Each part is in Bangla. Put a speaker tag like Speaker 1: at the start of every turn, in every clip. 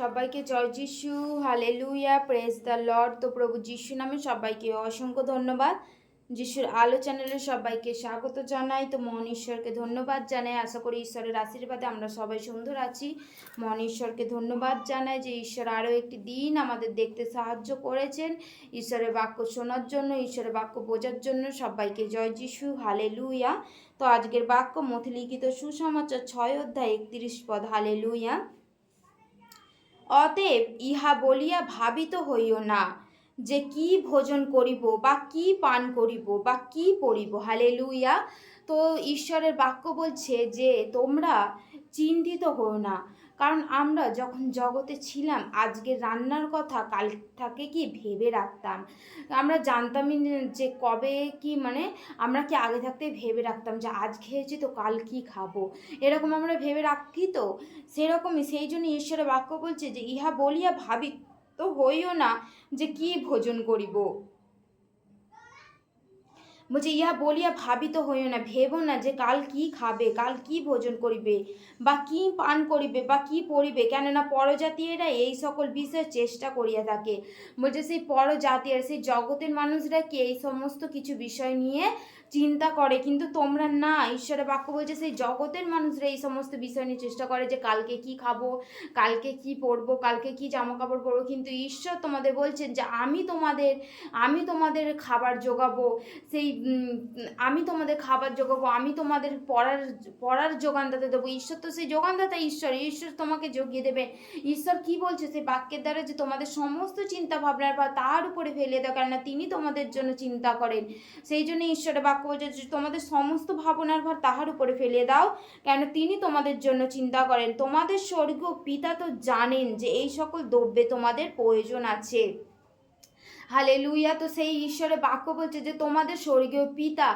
Speaker 1: সবাইকে জয় যিশু, হালেলুয়া প্রেস দ্য লর্ড তো প্রভু যিশু নামে সবাইকে অসংখ্য ধন্যবাদ। যিশুর আলো চ্যানেলে সবাইকে স্বাগত জানাই। তো মন ঈশ্বরকে ধন্যবাদ জানাই। আশা করি ঈশ্বরের আশীর্বাদে আমরা সবাই সুন্দর আছি। মন ঈশ্বরকে ধন্যবাদ জানাই যে ঈশ্বর আরও একটি দিন আমাদের দেখতে সাহায্য করেছেন। ঈশ্বরের বাক্য শোনার জন্য, ঈশ্বরের বাক্য বোঝার জন্য সবাইকে জয় যিশু, হালেলুয়া। তো আজকের বাক্য মথিলিখিত সুসমাচার ছয় অধ্যায় একত্রিশ পদ, হালেলুয়া। অতএব ইহা বলিয়া ভাবিত হইও না যে কি ভোজন করিব বা কি পান করিব বা কি পড়িব। হালে লুইয়া তো ঈশ্বরের বাক্য বলছে যে তোমরা চিন্তিত হও না। কারণ আমরা যখন জগতে ছিলাম আজকে রান্নার কথা কালটাকে কি ভেবে রাখতাম? আমরা জানতামই যে কবে কি মানে আমরা কি আগে থাকতে ভেবে রাখতাম যে আজ খেয়েছি তো কাল কি খাব। এরকম আমরা ভেবে রাখি তো। সেরকমই, সেই জন্য ঈশ্বরের বাক্য বলছে যে, ইহা বলিয়া ভাবি তো হইও না যে কি ভোজন করিব। বলছে ইহা বলিয়া ভাবিত হইও না ভেবো না যে কাল কি খাবে কাল কি ভোজন করিবে বা কি পান করিবে বা কি পরিবে কেননা পরজাতীয়রা এই সকল বিষয়ে চেষ্টা করিয়া থাকে বলছে সেই পরজাতীয় সেই জগতের মানুষরা কি এই সমস্ত কিছু বিষয় নিয়ে চিন্তা করে, কিন্তু তোমরা না, ঈশ্বরের বাক্য বলছে সেই জগতের মানুষরা এই সমস্ত বিষয় নিয়ে চেষ্টা করে যে কালকে কি খাব, কালকে কি পরবো, কালকে কি জামা কাপড় পরবো। কিন্তু ঈশ্বর তোমাদের বলছেন যে আমি তোমাদের আমি তোমাদের খাবার যোগাবো সেই আমি তোমাদের খাবার যোগাবো আমি তোমাদের পড়ার পড়ার যোগানদাতা দেবো। ঈশ্বর তো সেই যোগানদাতা ঈশ্বর ঈশ্বর তোমাকে যোগিয়ে দেবে। ঈশ্বর কি বলছে সেই বাক্যের দ্বারা যে তোমাদের সমস্ত চিন্তা ভাবনার বা তার উপরে ফেলে দাও কেননা তিনি তোমাদের জন্য চিন্তা করেন। সেই জন্য ঈশ্বরের বাক্য যে তোমাদের সমস্ত ভাবনার ভার তাহার উপরে ফেলে দাও। কেন তিনি তোমাদের জন্য চিন্তা করেন? তোমাদের স্বর্গ পিতা তো জানেন যে এই সকল দ্রব্যে তোমাদের প্রয়োজন আছে। হালেলুইয়া তো সেই ঈশ্বরে বাক্য বলছে যে তোমাদের স্বর্গীয় পিতা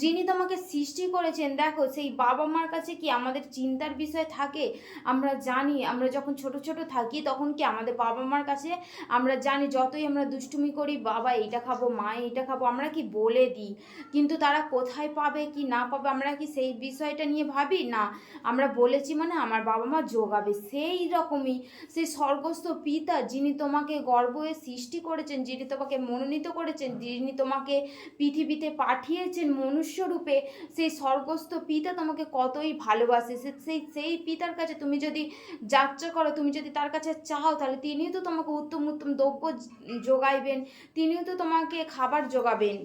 Speaker 1: যিনি তোমাকে সৃষ্টি করেছেন, দেখো সেই বাবা মার কাছে কি আমাদের চিন্তার বিষয় থাকে? আমরা জানি, আমরা যখন ছোট ছোট থাকি তখন কি আমাদের বাবা মার কাছে আমরা জানি যতই আমরা দুষ্টুমি করি, বাবা এইটা খাব, মা এইটা খাব, আমরা কি বলে দিই? কিন্তু তারা কোথায় পাবে, কি না পাবে, আমরা কি সেই বিষয়টা নিয়ে ভাবি? না, আমরা বলেছি মানে আমার বাবা মা যোগাবে সেই রকমই সেই স্বর্গস্থ পিতা যিনি তোমাকে গর্ভে সৃষ্টি করেছেন, যিনি তোমাকে মনোনীত করেছেন, যিনি তোমাকে পৃথিবীতে পাঠিয়েছেন মনুষ্যরূপে সেই স্বর্গস্থ পিতা তোমাকে কতই ভালোবাসে। সেই সেই পিতার কাছে তুমি যদি যাত্রা করো, তুমি যদি তার কাছে চাও, তাহলে তিনিও তো তোমাকে উত্তম উত্তম দ্রব্য যোগাইবেন, তিনিও তো তোমাকে খাবার যোগাবেন।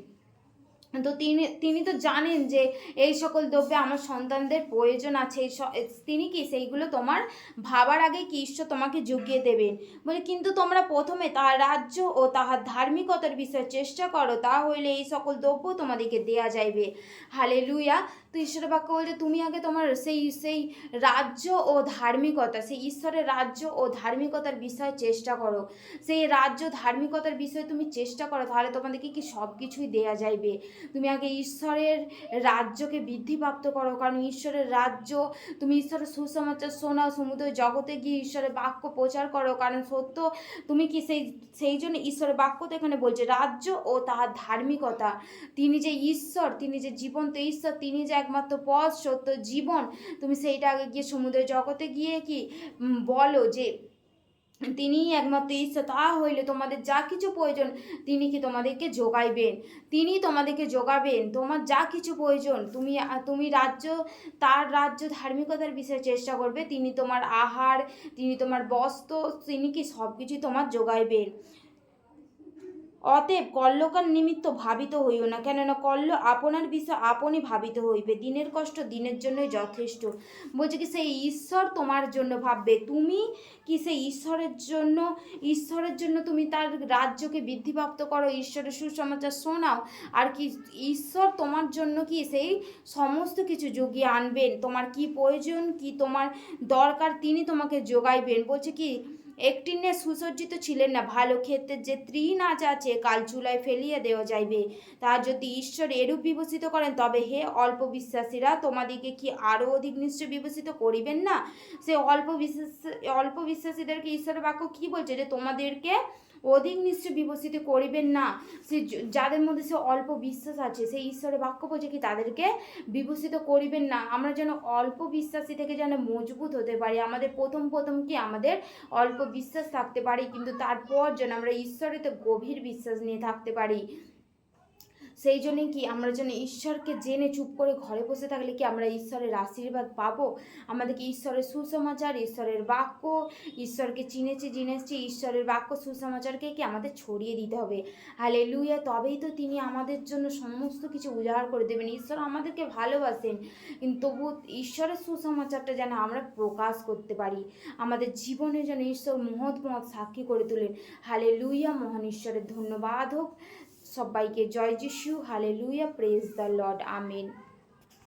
Speaker 1: তো তিনি তিনি তো জানেন যে এই সকল দ্রব্যে আমার সন্তানদের প্রয়োজন আছে তিনি কি সেইগুলো তোমার ভাবার আগে কি ঈশ্বর তোমাকে জুগিয়ে দেবেন? বলে, কিন্তু তোমরা প্রথমে তাহার রাজ্য ও তাহার ধার্মিকতার বিষয়ে চেষ্টা করো, তা হইলে এই সকল দ্রব্য তোমাদেরকে দেয়া যাইবে। হালে লুইয়া তো ঈশ্বরের বাক্য বলছে, তুমি আগে তোমার সেই সেই রাজ্য ও ধার্মিকতা, সেই ঈশ্বরের রাজ্য ও ধার্মিকতার বিষয়ে চেষ্টা করো। সেই রাজ্য, ধার্মিকতার বিষয়ে তুমি চেষ্টা করো, তাহলে তোমাদেরকে কি সব কিছুই দেয়া যাইবে। তুমি আগে ঈশ্বরের রাজ্যকে বৃদ্ধিপ্রাপ্ত করো, কারণ ঈশ্বরের রাজ্য, তুমি ঈশ্বরের সুসমাচার শোনাও সমুদ্র, জগতে গিয়ে ঈশ্বরের বাক্য প্রচার করো, কারণ সত্য, তুমি কি সেই সেই জন্য ঈশ্বরের বাক্য তো এখানে বলছে, রাজ্য ও তাহার ধার্মিকতা। তিনি যে ঈশ্বর, তিনি যে জীবন্ত ঈশ্বর, তিনি যে একমাত্র পথ, সত্য জীবন। তুমি সেইটা আগে গিয়ে সমুদ্রের জগতে গিয়ে কি বলো যে তিনিই একমাত্র ঈশ্বর, তা হইলে তোমাদের যা কিছু প্রয়োজন তিনি কি তোমাদেরকে যোগাইবেন তিনি তোমাদেরকে যোগাবেন তোমার যা কিছু প্রয়োজন, তুমি তুমি রাজ্য, তার রাজ্য ধার্মিকতার বিষয়ে চেষ্টা করবে, তিনি তোমার আহার, তিনি তোমার বস্ত্র, তিনি কি সব কিছুই তোমার যোগাইবেন অতএব কল্যকার নিমিত্ত ভাবিত হইও না, কেননা কল্য আপনার বিষয় আপনি ভাবিত হইবে। দিনের কষ্ট দিনের জন্যই যথেষ্ট। বলছে কি, সেই ঈশ্বর তোমার জন্য ভাববে। তুমি কি সেই ঈশ্বরের জন্য ঈশ্বরের জন্য তুমি তার রাজ্যকে বৃদ্ধিপ্রাপ্ত করো, ঈশ্বরের সুসমাচার শোনাও, আর কি ঈশ্বর তোমার জন্য কি সেই সমস্ত কিছু জুগিয়ে আনবেন? তোমার কি প্রয়োজন? কি তোমার দরকার? তিনি তোমাকে যোগাইবেন বলছে কি একটি নে সুসজ্জিত ছিলেন না। ভালো ক্ষেত্রে যে তৃণ আজ আছে, কাল চুলায় ফেলিয়ে দেওয়া যাইবে। তা যদি ঈশ্বর এরূপ বিভূষিত করেন, তবে হে অল্প বিশ্বাসীরা তোমাদিকে কি আরও অধিক নিশ্চয় বিভূষিত করিবেন না? সে অল্প বিশ্বাস, অল্প বিশ্বাসীদেরকে ঈশ্বরের বাক্য কি বলছে? যে তোমাদেরকে অধিক নিশ্চয় বিভূষিত করিবেন না। সে যাদের মধ্যে সে অল্প বিশ্বাস আছে সেই ঈশ্বরের বাক্য বলছে কি, তাদেরকে বিভূষিত করিবেন না। আমরা যেন অল্প বিশ্বাসী থেকে যেন মজবুত হতে পারি। আমাদের প্রথম প্রথম কি? আমাদের অল্প বিশ্বাস থাকতে পারি কিন্তু তারপর যেন আমরা ঈশ্বরেতে গভীর বিশ্বাস নিয়ে থাকতে পারি। সেই জন্যে কি আমরা যেন ঈশ্বরকে জেনে চুপ করে ঘরে বসে থাকলে কি আমরা ঈশ্বরের আশীর্বাদ পাবো? আমাদেরকে ঈশ্বরের সুসমাচার, ঈশ্বরের বাক্য, ঈশ্বরকে চিনেছি, জেনেছি, ঈশ্বরের বাক্য, সুসমাচারকে কি আমাদের ছড়িয়ে দিতে হবে? হালে লুইয়া তবেই তো তিনি আমাদের জন্য সমস্ত কিছু উজাড় করে দেবেন। ঈশ্বর আমাদেরকে ভালোবাসেন, কিন্তু তবু ঈশ্বরের সুসমাচারটা যেন আমরা প্রকাশ করতে পারি। আমাদের জীবনে যেন ঈশ্বর মহৎ মহৎ সাক্ষী করে তোলেন। হালে লুইয়া মহান ঈশ্বরের ধন্যবাদ হোক। সবাইকে জয় যিশু hallelujah praise the lord amen.